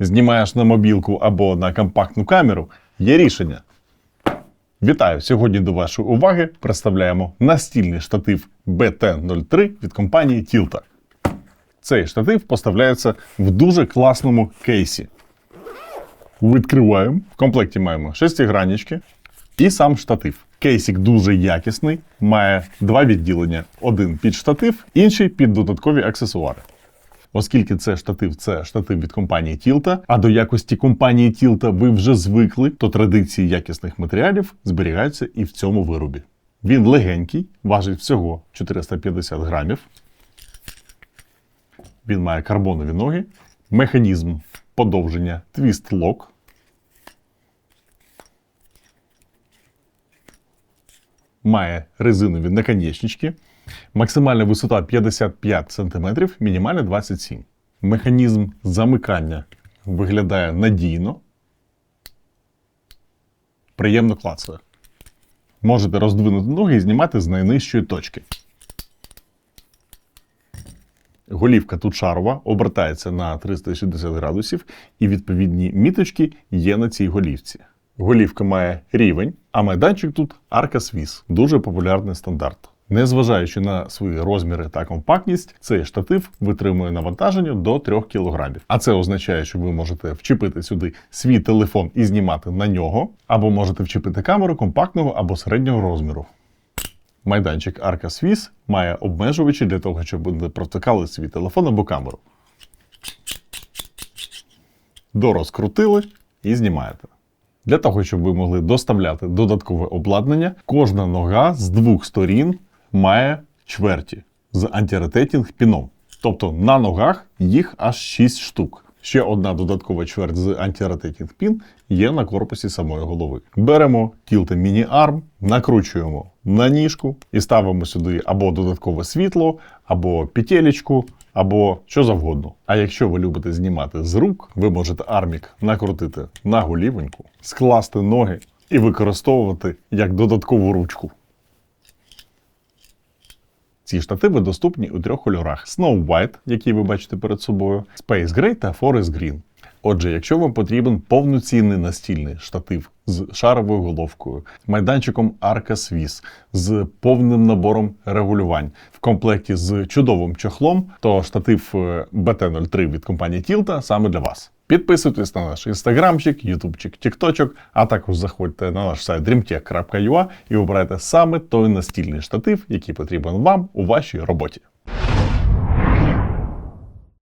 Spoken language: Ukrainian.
Знімаєш на мобілку або на компактну камеру, є рішення. Вітаю! Сьогодні до вашої уваги представляємо настільний штатив BT03 від компанії Tilta. Цей штатив поставляється в дуже класному кейсі. Відкриваємо. В комплекті маємо шестиграннички і сам штатив. Кейсик дуже якісний, має два відділення: один під штатив, інший під додаткові аксесуари. Оскільки це штатив, це штатив від компанії Tilta, а до якості компанії Tilta ви вже звикли, то традиції якісних матеріалів зберігаються і в цьому виробі. Він легенький, важить всього 450 грамів. Він має карбонові ноги, механізм подовження Lock. Має резинові наконечнички. Максимальна висота 55 см, мінімальна 27 Механізм замикання виглядає надійно. Приємно клацає. Можете роздвинути ноги і знімати з найнижчої точки. Голівка тут шарова, обертається на 360 градусів, і відповідні міточки є на цій голівці. Голівка має рівень, а майданчик тут арка свіс. Дуже популярний стандарт. Незважаючи на свої розміри та компактність, цей штатив витримує навантаження до 3 кг. А це означає, що ви можете вчепити сюди свій телефон і знімати на нього, або можете вчепити камеру компактного або середнього розміру. Майданчик Arca Swiss має обмежувачі для того, щоб ви не протикали свій телефон або камеру. Дорозкрутили і знімаєте. Для того, щоб ви могли доставляти додаткове обладнання, кожна нога з двох сторін має чверті з антиротейтінг піном. Тобто на ногах їх аж 6 штук. Ще одна додаткова чверть з антиротейтінг пін є на корпусі самої голови. Беремо Mini Arm, накручуємо на ніжку і ставимо сюди або додаткове світло, або петелечку, або що завгодно. А якщо ви любите знімати з рук, ви можете армік накрутити на голівоньку, скласти ноги і використовувати як додаткову ручку. Ці штативи доступні у трьох кольорах: Snow White, який ви бачите перед собою, Space Gray та Forest Green. Отже, якщо вам потрібен повноцінний настільний штатив з шаровою головкою, майданчиком Arca Swiss, з повним набором регулювань в комплекті з чудовим чохлом, то штатив е, BT03 від компанії Tilta саме для вас. Підписуйтесь на наш інстаграмчик, ютубчик, тікточок, а також заходьте на наш сайт dreamtech.ua і обирайте саме той настільний штатив, який потрібен вам у вашій роботі.